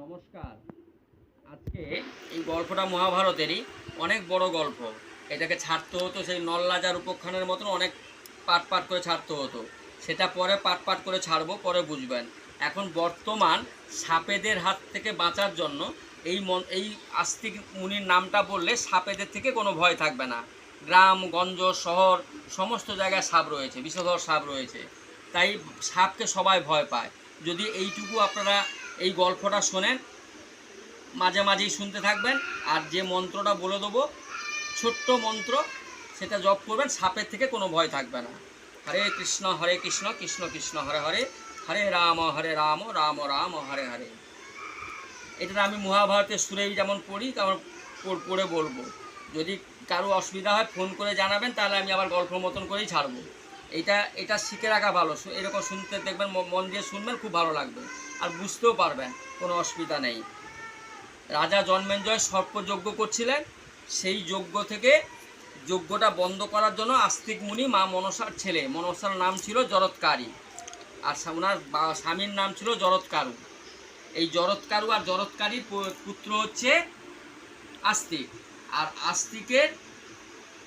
নমস্কার। আজকে এই গল্পটা মহাভারতেরই অনেক বড় গল্প। এটাকে ছাড়তে হতো সেই নল্লাজার উপখ্যানের মতন অনেক পাট পাট করে ছাড়তে হতো। সেটা পরে পাট পাট করে ছাড়বো, পরে বুঝবেন। এখন বর্তমান সাপেদের হাত থেকে বাঁচার জন্য এই মন, এই আস্তিক মুনির নামটা বললে সাপেদের থেকে কোনো ভয় থাকবে না। গ্রাম, গঞ্জ, শহর, সমস্ত জায়গায় সাপ রয়েছে, বিষধর সাপ রয়েছে। তাই সাপকে সবাই ভয় পায়। যদি এইটুকু আপনারা এই গল্পটা শোনেন। মাঝে মাঝেই শুনতে থাকবেন। আর যে মন্ত্রটা বলে দেবো, ছোট্ট মন্ত্র, সেটা জপ করবেন, সাপের থেকে কোনো ভয় থাকবে না। হরে কৃষ্ণ হরে কৃষ্ণ কৃষ্ণ কৃষ্ণ, হরে হরে হরে রাম হরে রাম রাম রাম, হরে হরে। এটা আমি মহাভারতের সুরেই যেমন পড়ি, তেমন পড়- বলব। যদি কারও অসুবিধা হয়, ফোন করে জানাবেন, তাহলে আমি আবার গল্প মতন করেই ছাড়বো। এটা এটা শিখে রাখা ভালো। এরকম শুনতে দেখবেন মন দিয়ে শুনবেন, খুব ভালো লাগবে। আর বুঝতেও পারবেন, কোনো অসুবিধা নেই। রাজা জন্মেঞ্জয় সর্পযজ্ঞ করছিলেন, সেই যজ্ঞ থেকে যজ্ঞটা বন্ধ করার জন্য আস্তিক মুনি মা মনসার ছেলে, মনসার নাম ছিল জরৎকারী। আর ওনার স্বামীর নাম ছিল জরৎকারু। এই জরৎকারু আর জরৎকারীর পুত্র হচ্ছে আস্তিক। আর আস্তিকের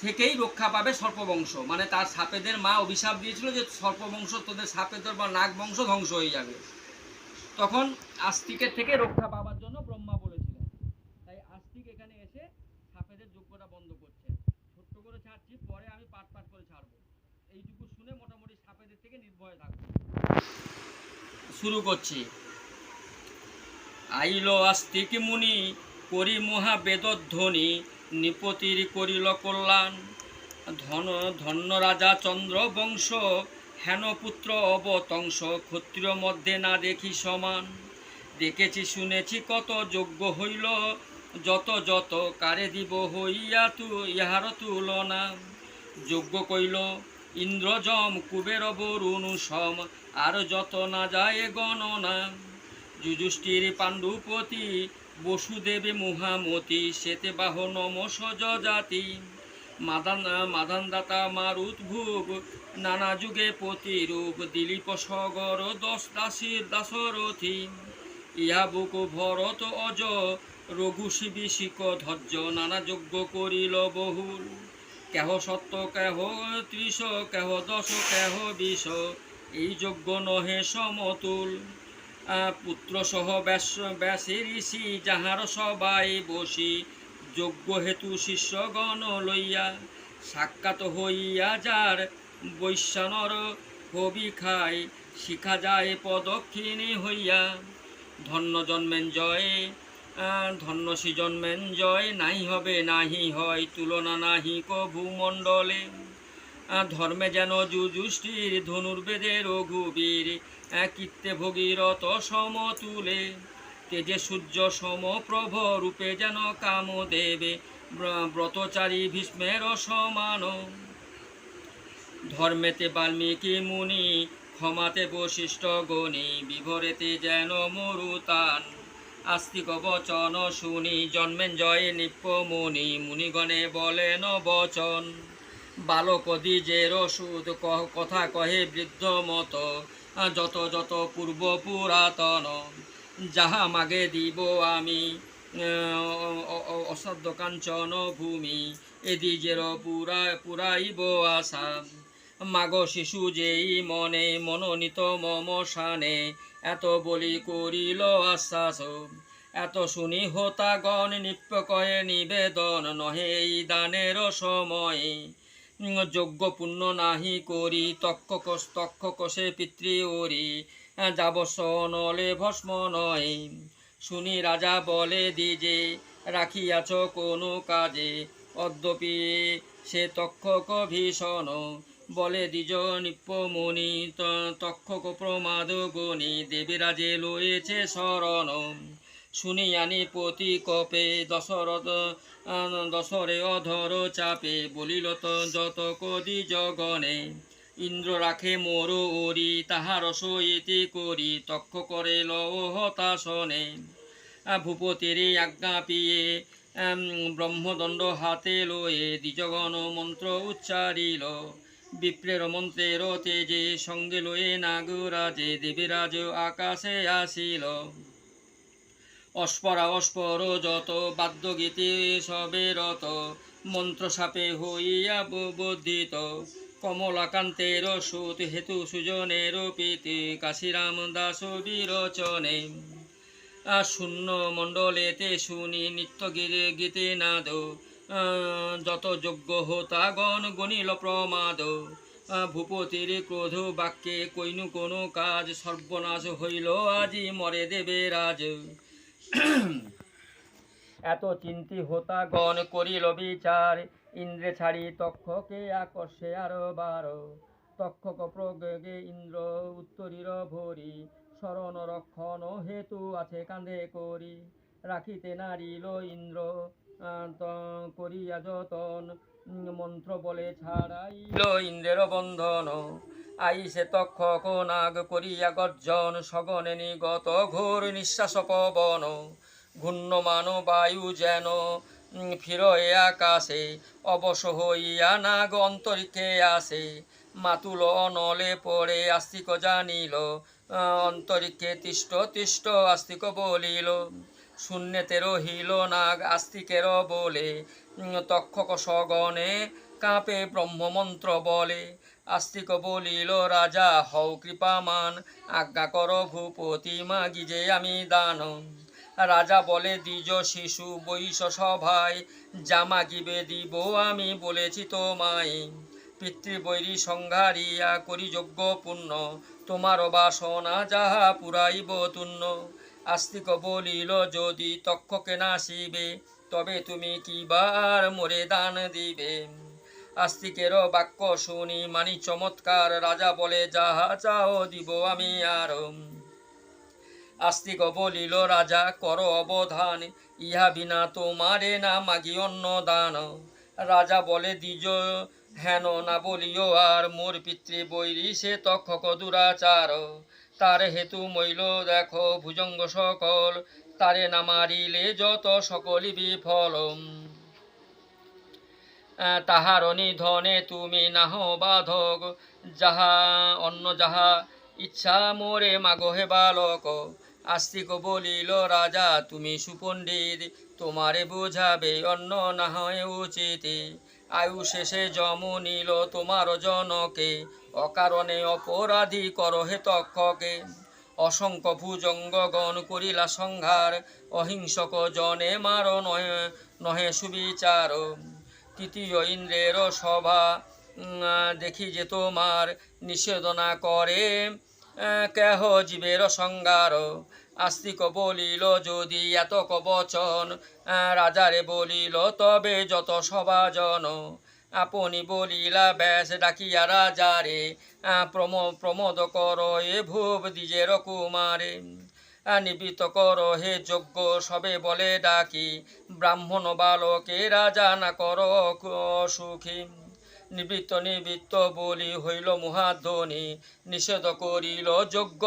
থেকেই রক্ষা পাবে সর্পবংশ। মানে তার সাপেদের মা অভিশাপ দিয়েছিল যে সর্পবংশ, তোদের সাপেদের বা নাগ বংশ ধ্বংস হয়ে যাবে। তখন আস্তিকের থেকে রক্ষা পাওয়ার জন্য ব্রহ্মা বলেছিলেন। তাই আস্তিক এখানে এসে সাপেদের যোগ্যটা বন্ধ করছে। ছোট্ট করে ছাড়ছি, পরে আমি পাট পাট করে ছাড়বো। এইটুকু শুনে মোটামুটি সাপেদের থেকে নির্ভয়ে থাকব। শুরু করছি। আইল আস্তিক মুনি, করি মহা বেদধ্বনি নিপতির করিল কল্যাণ। ধন, ধন্য রাজা চন্দ্র বংশ হেন পুত্র অবতংশ ক্ষত্রিয় মধ্যে না দেখি সমান। দেখেছি, শুনেছি, কত যোগ্য হইল, যত যত কারে দিব হইয়া তু, ইহার তুলনা। যোগ্য কইল, ইন্দ্রজম কুবের বরুণ সম, আর যত না যায় গণনা। যুযুষ্ঠির পাণ্ডুপতি, বসুদেবে মহামতি শ্বেতে বাহ নম জাতি। মাদান, মাদানদাতা মারুত ভুব নানা যুগে প্রতিরূপ দিলীপ সগর, দশ দাসীর দাসরথী ইহা বুক ভরত অজ, রঘু শিবিশিক ধৈর্য, নানা যজ্ঞ করিল বহুল। কেহ সত্য, কেহ ত্রিশ, কেহ দশ, কেহ বিশ, এই যজ্ঞ নহে সমতুল। পুত্র সহ ব্যাস, ব্যাসে ঋষি, যাহার সবাই বসি, যজ্ঞ হেতু শিষ্যগণ লইয়া, সাক্ষাৎ হইয়া যার বৈশ্যানর হবি খায় শিখা যায় প্রদক্ষিণী হইয়া। ধন্য জন্মেন জয় ধন্য শ্রী জন্মেন জয়, নাই হবে, নাহি হয় তুলনা, নাহি কভূমণ্ডলে ধর্মে যেন যুযুষ্ঠির ধনুর্বেদে রঘুবীর কীর্তে ভগীরথ সমতুলে। তেজে সূর্য সমপ্রভ রূপে যেন কামদেবে, ব্র- ব্রতচারী ভীষ্মের সমান ধর্মেতে বাল্মীকি মুনি, ক্ষমাতে বশিষ্ঠ গণি, বিভরেতে যেন মরুতান। আস্তিক বচন শুনি জন্মেন জয়ে নিপ্প মুনি, মুনিগণে বলেন বচন। বালক দ্বিজের ক- কথা কহে বৃদ্ধ মত, যত যত পূর্ব পুরাতন, যাহা মাগে দিব আমি অসাধ্য কাঞ্চন ভূমি এ দ্বিজের পুরা, পুরাইব আশা। মাগ শিশু যেই মনে মনোনীত মম শানে, এত বলি করিল আশ্বাস। এত শুনি হোতাগণ নিপ্য কয়ে নিবেদন নহে এই দানের সময়ে। যোগ্য পুণ্য নাহি করি তক্ষ কষ তক্ষ কষে পিতৃ ওরি যাবস নলে ভস্ম নয়। শুনি রাজা বলে দিজে, রাখিয়াছ কোনো কাজে। অদ্যপি সে তক্ষ ভীষণ বলে দ্বিজ নিপ্যমণি তক্ষক প্রমাদ গণি দেবীরাজে লয়েছে শরণ। শুনিয়ানি পতি কপে দশরথ দশরে অধর চাপে বলিল যত কদি জগনে ইন্দ্র রাখে মোর ওরি তাহার সইতে করি তক্ষ করে আহ, ভূপতির আজ্ঞা পিয়ে ব্রহ্মদণ্ড হাতে লয়ে দ্বিজগণ মন্ত্র উচ্চারিল। বিপ্রের মন্ত্রের তেজে সঙ্গে লয়ে নাগরাজে দেবীরাজ আকাশে আসিল। অস্পরা অস্পর যত বাদ্যগীতি সবে রত মন্ত্র সাপে হইয়া বর্ধিত কমলাকান্তের সুত হেতু সুজনের প্রীতি কাশিরাম দাস বিরচনে। আহ, শূন্য মণ্ডলেতে শুনি নিত্য গীতে নাদ যত যোগ্য হোতাগণ গণিল প্রমাদ। ভূপতির ক্রোধ বাক্যে কইনু কোনো কাজ, সর্বনাশ হইল, আজি মরে দেবে রাজ। এত চিন্তি হোতাগণ করিল বিচার, ইন্দ্রে ছাড়ি তক্ষকে আকর্ষে আরও বারো। তক্ষক প্রগে ইন্দ্র উত্তরীর ভরি, শরণ রক্ষণ হেতু আছে কাঁধে করি। রাখিতে নারিল ইন্দ্র করিয়া যতন মন্ত্র বলে ছাড়াইল ইন্দ্রের বন্ধন। আইসে তক্ষক নাগ করিয়া গর্জন, সগনে নিগত ঘোর নিঃশ্বাস পবন। ঘূর্ণমান বায়ু যেন ফিরয়ে আকাশে, অবশ হইয়া নাগ অন্তরিক্ষে আসে। মাতুল অনলে পড়ে আস্তিক জানিল অন্তরিক্ষে তিষ্ট তিষ্ট আস্তিক বলিল শূন্যতে হিল নাগ আস্তিকের বলে তক্ষক সগণে কাঁপে ব্রহ্মমন্ত্র বলে। আস্তিক বলিল, রাজা, হও কৃপামান, আজ্ঞা কর ভূপতি মাগি যে আমি দান। রাজা বলে, দ্বিজ শিশু বৈশ সভায় জামা গিবে দিব আমি বলেছি তোমায়। পিতৃবৈরী সংহারিয়া করি যোগ্য পুণ্য, তোমার বাসনা যাহা পুরাইব তুণ্য। আস্তিক বলিল, যদি তক্ষকে নাসিবে তবে তুমি কিবার মোরে দান দিবে? আস্তিকের বাক্য শুনি মানি চমৎকার রাজা বলে, যাহা চাও দিব আমি আর। আস্তিক বলিল, রাজা, কর অবধান, ইহা বিনা তোমারে না মাগি অন্য দান। রাজা বলে দিজ হেন না বলিও আর, মোর পিতৃ বৈরি সে তক্ষক দুরাচার। তার হেতু মইল দেখো ভুজঙ্গ সকল, তারে না মারিলে যত সকলই বিফল তাহার নিধনে তুমি নাহ বাধক, যাহা অন্য যাহা ইচ্ছা মোরে মাগো হে বালক। আস্তিক বলিল, রাজা, তুমি সুপণ্ডিত, তোমারে বোঝাবে অন্য না হয় উচিত। আয়ু শেষে যম নিল তোমার জনকে অকারণে অপরাধী কর হে তক্ষকে। অসংখ্য ভুজঙ্গগণ করিলা সংহার, অহিংসক জনে মার নহে নহে সুবিচার। তৃতীয় ইন্দ্রের সভা দেখি যে তোমার নিষেধনা করে কেহ জীবের সংগার আস্তিক বলিল, যদি এত কবচন রাজারে বলিল, তবে যত সভাজন। আপনি বলিলা, ব্যাস, ডাকিয়া রাজারে রে প্রম, প্রমোদ কর, এ ভুব দ্বিজের কুমারে। নিবৃত কর, হে যজ্ঞ সবে বলে ডাকি, ব্রাহ্মণ বালকে রাজা না কর সুখী নিবৃত্ত নিবৃত্ত বলি হইল মহাধ্বনি, নিষেধ করিল যজ্ঞ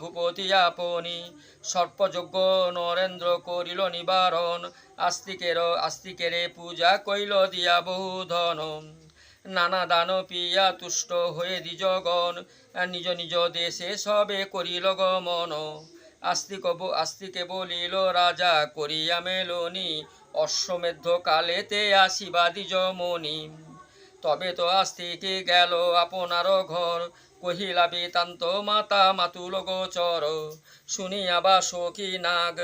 ভূপতি আপনি। সর্পযজ্ঞ নরেন্দ্র করিল নিবারণ, আস্তিকের, আস্তিকেরে পূজা কইল দিয়া বহু ধন নানা দান পিয়া তুষ্ট হয়ে দ্বিজগণ, নিজ নিজ দেশে সবে করিল গমন। আস্তিক আস্তিকে বলিল, রাজা, করিয়া মেলনি, অশ্বমেধ কালেতে আসিবা দ্বিজমণি। তবে তো আস্তিকে গেল আপনার ঘর। কহিলা বেতান্ত মাতা, মাতুল গোচর শুনিয়া বা সখী নাগ,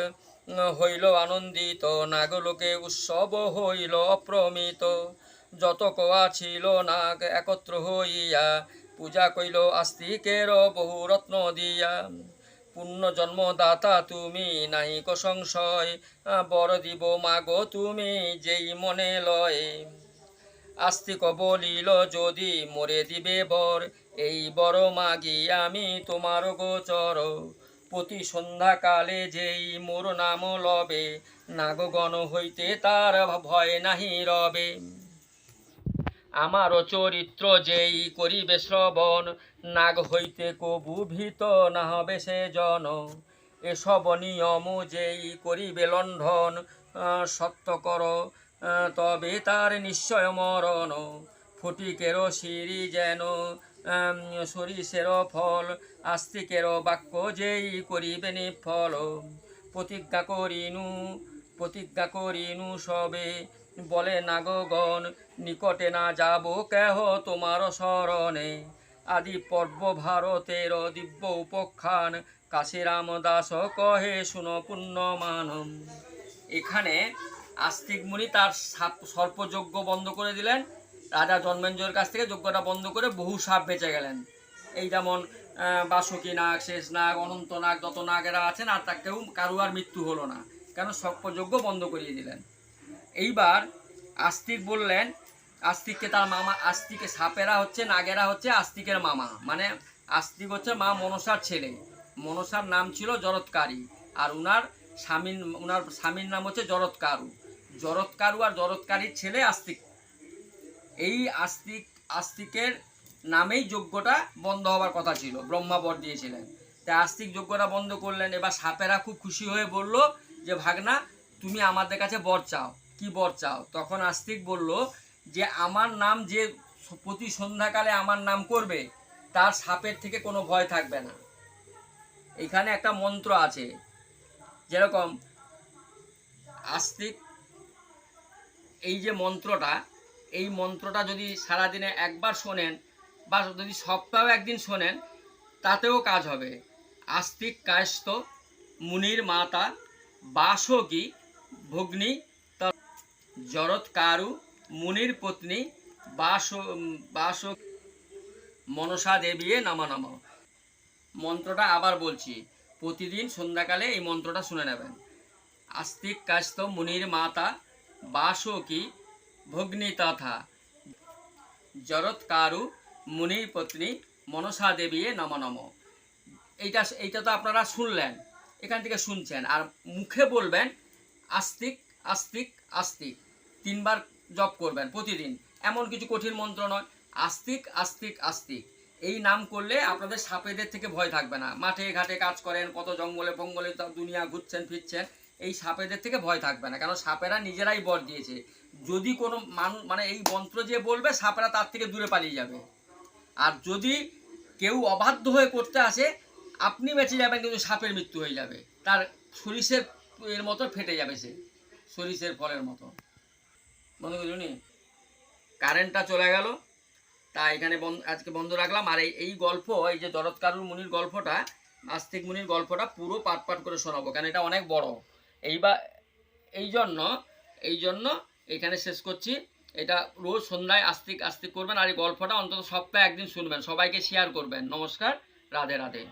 হইল আনন্দিত। নাগলোকে উৎসব হইল অপ্রমিত। যত কোয়া ছিল নাগ একত্র হইয়া, পূজা কইল আস্তিকের বহু রত্ন দিয়া। পুণ্য জন্মদাতা তুমি নাহিক সংশয়। বর দিব মাগো তুমি, যেই মনে লয়। আস্তিক বলিল যদি মরে দিবে বর, এই বড় মাগি আমি তোমার গোচর। প্রতি সন্ধ্যাকালে যেই মোর নাম লবে, নাগগণ হইতে তার ভয় নাহি রবে। আমার চরিত্র যেই করিবে শ্রবণ, নাগ হইতে কবু ভীত না হবে সে জন। এসব নিয়ম যেই করিবে লণ্ঠন সত্য কর। তবে তার নিশ্চয় মরণ। ফটিকের সিঁড়ি যেন সরিষের ফল, আস্তিকের বাক্য যেই করিবে নিফল। প্রতিজ্ঞা করিনু প্রতিজ্ঞা করিনু সবে। বলে নাগগণ নিকটে না যাব কেহ তোমার শরণে। আদি পর্ব ভারতের দিব্য উপখ্যান কাশিরাম দাস কহে, শুন মানম এখানে আস্তিক মুনি তার সর্পযজ্ঞ বন্ধ করে দিলেন। রাজা জন্মেঞ্জয়ের কাছ থেকে যজ্ঞটা বন্ধ করে বহু সাপ বেঁচে গেলেন। এই যেমন বাসুকী নাগ, শেষ নাগ, অনন্ত নাগ, যত নাগ এরা আছেন, আর তা কেউ কারু আর মৃত্যু হলো না, কেন সর্পযজ্ঞ বন্ধ করিয়ে দিলেন। এইবার আস্তিক বললেন, আস্তিককে তার মামা, আস্তিকে সাপেরা হচ্ছে, নাগেরা হচ্ছে আস্তিকের মামা মানে আস্তিক হচ্ছে মা মনসার ছেলে। মনসার নাম ছিল জরৎকারী, আর উনার স্বামীর উনার স্বামীর নাম হচ্ছে জরৎকারু। জরৎকারু আর জরৎকারীর ছেলে আস্তিক। এই আস্তিক, আস্তিকের নামেই যজ্ঞটা বন্ধ হওয়ার কথা ছিল, ব্রহ্মা বর দিয়েছিলেন। তাই আস্তিক যজ্ঞটা বন্ধ করলেন। এবার সাপেরা খুব খুশি হয়ে বলল যে, ভাগনা, তুমি আমাদের কাছে বর চাও। কি বর চাও? তখন আস্তিক বলল যে, আমার নাম যে প্রতি সন্ধ্যাকালে আমার নাম করবে, তার সাপের থেকে কোনো ভয় থাকবে না। এখানে একটা মন্ত্র আছে, যেরকম আস্তিক এই যে মন্ত্রটা, এই মন্ত্রটা যদি সারাদিনে একবার শোনেন বা যদি সপ্তাহে একদিন শোনেন, তাতেও কাজ হবে। আস্তিক কায়স্থ মুনির মাতা বাসকি ভগ্নি জরৎকারু মুনির পত্নী বাস বাস মনসা দেবীয়ে নামা নাম। মন্ত্রটা আবার বলছি, প্রতিদিন সন্ধ্যাকালে এই মন্ত্রটা শুনে নেবেন। আস্তিক কাস্ত মুনির মাতা বাসকি ভগ্নি তথা। জরৎকারু মুনির পত্নী মনসা দেবী নম নম। এইটা এইটা তো আপনারা শুনলেন, এখান থেকে শুনছেন। আর মুখে বলবেন, আস্তিক আস্তিক আস্তিক। তিনবার জপ করবেন প্রতিদিন। এমন কিছু কঠিন মন্ত্র নয়, আস্তিক আস্তিক আস্তিক। এই নাম করলে আপনাদের সাপেদের থেকে ভয় থাকবে না। মাঠে ঘাটে কাজ করেন, কত জঙ্গলে ফঙ্গলে দুনিয়া ঘুরছেন, ফিরছেন। এই সাপেদের থেকে ভয় থাকবে না। কারণ সাপেরা নিজেরাই বর দিয়েছে। যদি কোনো মানুষ মানে এই মন্ত্র যে বলবে, সাপেরা তার থেকে দূরে পালিয়ে যাবে। আর যদি কেউ অবাধ্য হয়ে করতে আসে, আপনি বেঁচে যাবেন কিন্তু সাপের মৃত্যু হয়ে যাবে। তার সরিষের এর মতো ফেটে যাবে সে। সরিষের ফলের মতো। বন্ধ করুন কারেন্টটা চলে গেল। তা এখানে আজকে বন্ধ রাখলাম। আর এই গল্প, এই যে জরৎকারুর মুনির গল্পটা, আস্তিক মুনির গল্পটা পুরো পাট পাট করে শোনাবো। কারণ এটা অনেক বড়। এইবার এই জন্য এই জন্য এখানে শেষ করছি। এটা রোজ সন্ধ্যায় আস্তিক আস্তিক করবেন আর এই গল্পটা অন্তত সপ্তাহে একদিন শুনবেন। সবাইকে শেয়ার করবেন। নমস্কার। রাধে রাধে।